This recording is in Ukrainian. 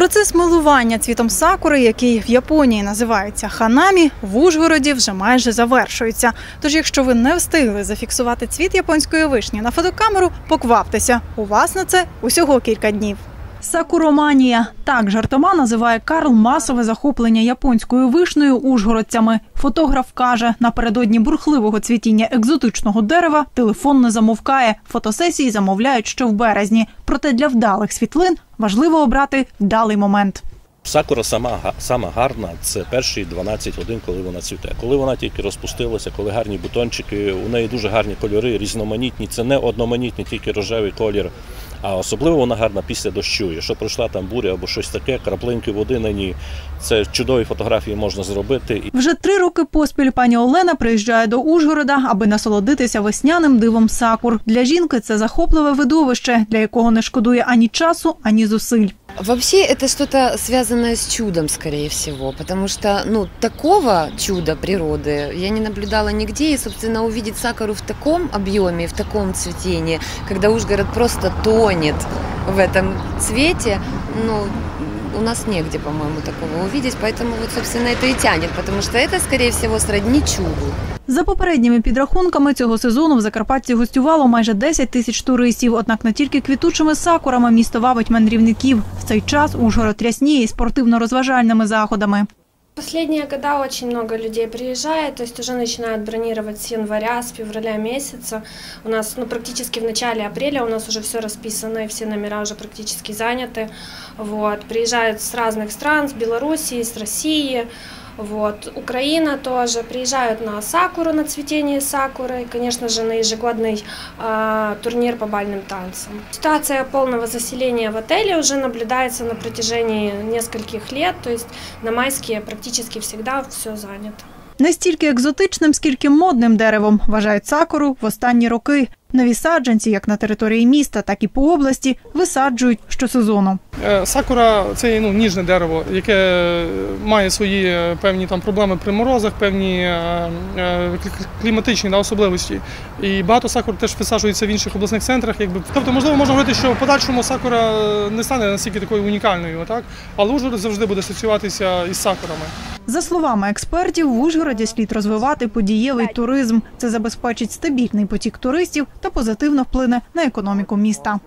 Процес милування цвітом сакури, який в Японії називається ханамі, в Ужгороді вже майже завершується. Тож, якщо ви не встигли зафіксувати цвіт японської вишні на фотокамеру, покваптеся. У вас на це усього кілька днів. Сакуроманія так жартома називає Карл масове захоплення японською вишнею ужгородцями. Фотограф каже, напередодні бурхливого цвітіння екзотичного дерева телефон не замовкає. Фотосесії замовляють ще в березні. Проте для вдалих світлин важливо обрати вдалий момент. Сакура сама сама гарна це перші 12 годин, коли вона цвіте. Коли вона тільки розпустилася, коли гарні бутончики, у неї дуже гарні кольори, різноманітні. Це не одноманітний тільки рожевий колір. А особливо вона гарна після дощу. Якщо пройшла там буря або щось таке, краплинки води на ній. Це чудові фотографії можна зробити. Вже три роки поспіль пані Олена приїжджає до Ужгорода, аби насолодитися весняним дивом сакур. Для жінки це захопливе видовище, для якого не шкодує ані часу, ані зусиль. Вообще это что-то связанное с чудом, скорее всего, потому что, ну, такого чуда природы я не наблюдала нигде, и, собственно, увидеть сакуру в таком объеме, в таком цветении, когда Ужгород просто тонет в этом цвете, ну, у нас негде, по-моему, такого увидеть, поэтому вот, собственно, это и тянет, потому что это, скорее всего, сродни чуду. За попередніми підрахунками цього сезону в Закарпатті гостювало майже 10 тисяч туристів. Однак не тільки квітучими сакурами місто вабить мандрівників. Цей час Ужгород рясніє спортивно-розважальними заходами. Последние года очень много людей приезжает, то есть уже начинают бронировать с января, с февраля месяца. У нас ну, практически в начале апреля у нас уже все расписано, и все номера уже практически заняты. Вот. Приезжают с разных стран, с Белоруссии, с России. Вот. Украина тоже. Приезжают на Сакуру, на цветение Сакуры, и, конечно же, на ежегодный а, турнир по бальным танцам. Ситуация полного заселения в отеле уже наблюдается на протяжении нескольких лет, то есть на майские практически всегда все занято. Не стільки екзотичним, скільки модним деревом вважають сакуру в останні роки. Нові саджанці, як на території міста, так і по області, висаджують щосезону. Е, Сакура це ну, ніжне дерево, яке має свої е, певні там проблеми при морозах, певні е, кліматичні да, особливості. І багато сакур теж висаджується в інших обласних центрах. Якби. Тобто, можливо, можна говорити, що в подальшому сакура не стане настільки такою унікальною, так? але Ужгород завжди буде асоціюватися із сакурами. За словами експертів, в Ужгороді слід розвивати подієвий туризм. Це забезпечить стабільний потік туристів та позитивно вплине на економіку міста.